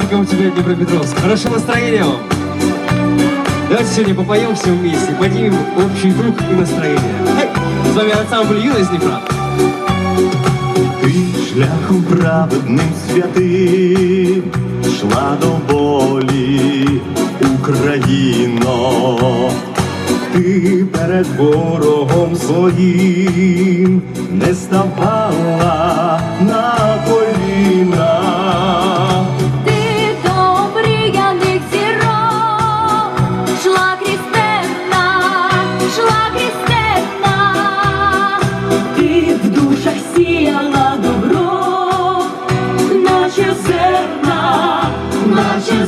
праздником тебя, Днепропетровск. Хорошего настроения вам. Давайте сегодня попоем все вместе, поднимем общий дух и настроение. С вами ансамбль «Юность Днепра». Ти шляхом праведним святим шла до волі, Україно, ти перед ворогом своїм не ставала на коліна.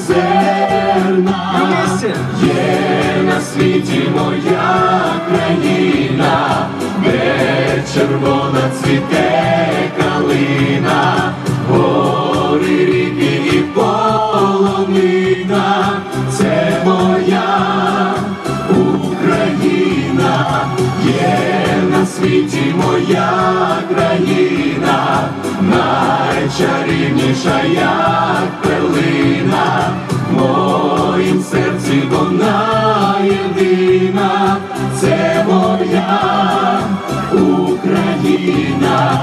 Зерна. Є на світі моя країна, де червона цвіте калина, гори, ріки і полонина, це моя Україна, є на світі моя країна, найчарівніша як перлина, в моїм серці вона єдина, це моя Україна.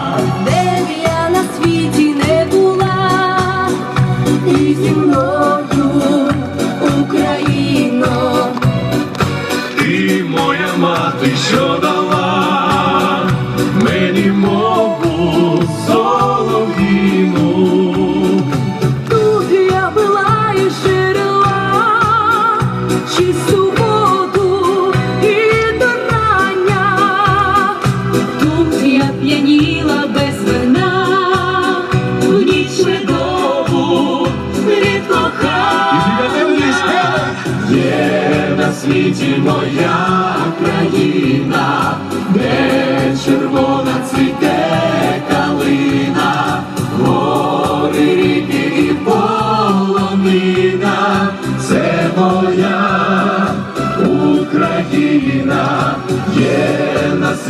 Чисту воду і до я п'яніла без вина, в ніч медову від кохання. На світі моя країна, де червона цвіте калина,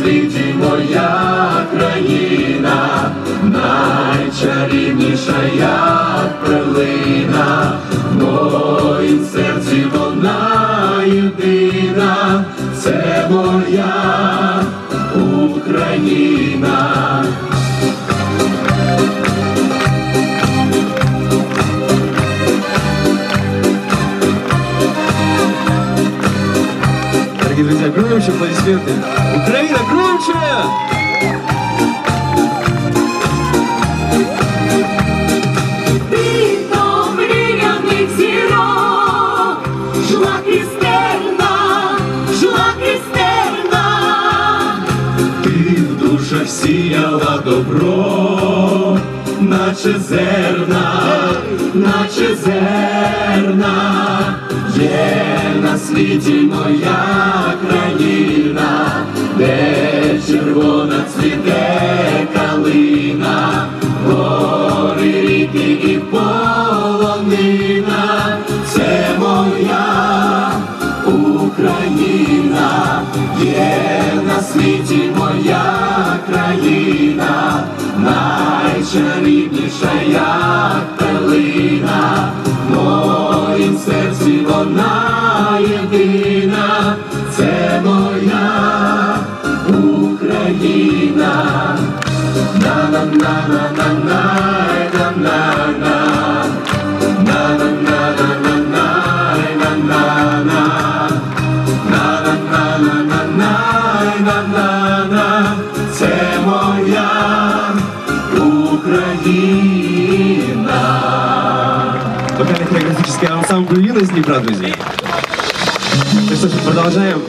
світі моя країна, найчарівніша як перлина, в моїм серці вона єдина, це моя Україна. Наче зерна, наче зерна, є на світі моя країна, де червона цвіте калина, гори, ріки і полонина, це моя Україна, є на світі моя країна, найчарівніша як пелина, в моїм серці вона єдина, це моя Україна. На-на-на-на-на-на, на-на-на. Україна. Вокально-хореографический ансамбль «Юность Днепра», друзья. Ну что ж, продолжаем.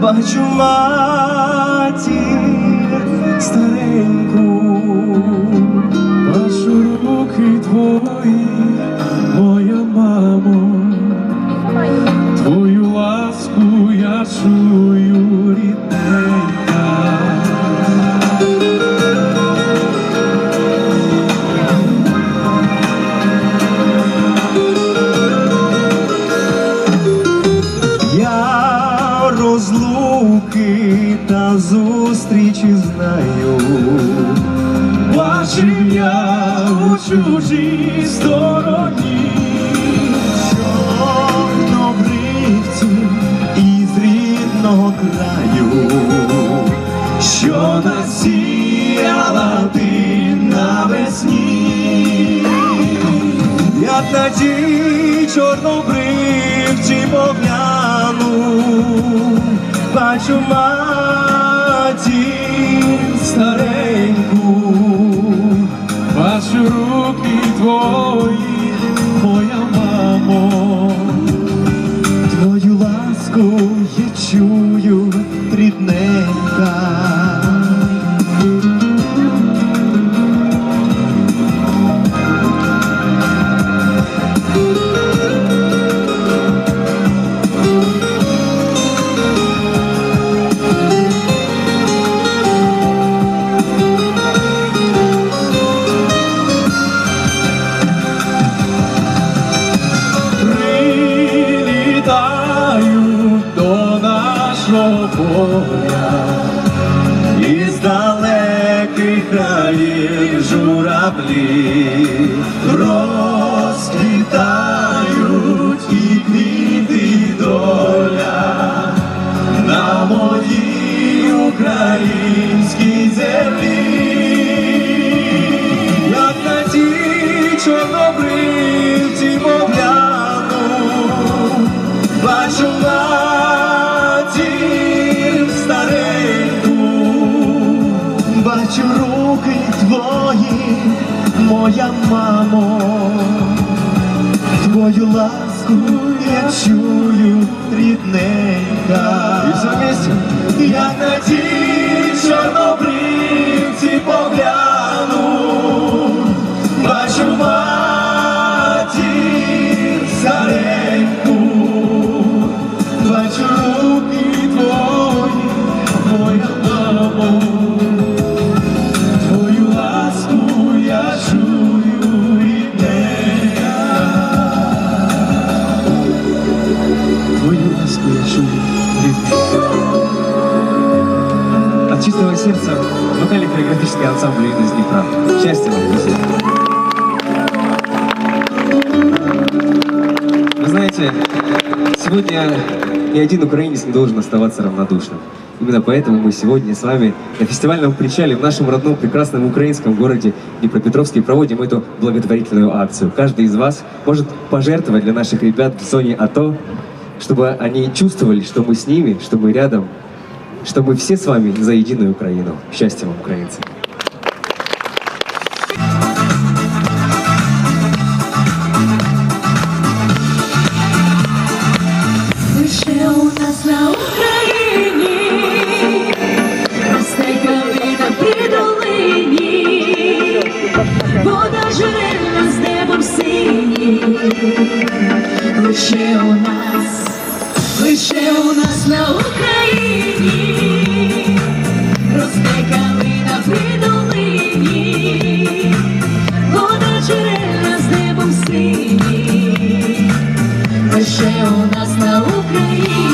Бачу матір стареньку, бачив я у чужій стороні, що добривці із рідного краю, що насіяла ти навесні. Я на тій чорнобривці погляну, бачу матір стареньку, руки твої, моя мамо, журавлі розквітають і квіти доля. На моїй українській землі. Як на тій чорнобривці моя мамо, твою ласку я чую, рідненька. І все вместе. Як на ті чорнобривці погляну, бачу матір Сердца вокально-хореографический ансамбль «Юность Днепра». Счастья вам, друзья! Вы знаете, сегодня ни один украинец не должен оставаться равнодушным. Именно поэтому мы сегодня с вами на фестивальном причале в нашем родном прекрасном украинском городе Днепропетровске проводим эту благотворительную акцию. Каждый из вас может пожертвовать для наших ребят в зоне АТО, чтобы они чувствовали, что мы с ними, что мы рядом, что мы все с вами за единую Украину. Счастья вам, украинцы! Лише у нас на Україні росте калина при долині, вода джерельна з небом сині. Лише у нас, лише у нас на Україні у нас на Україні.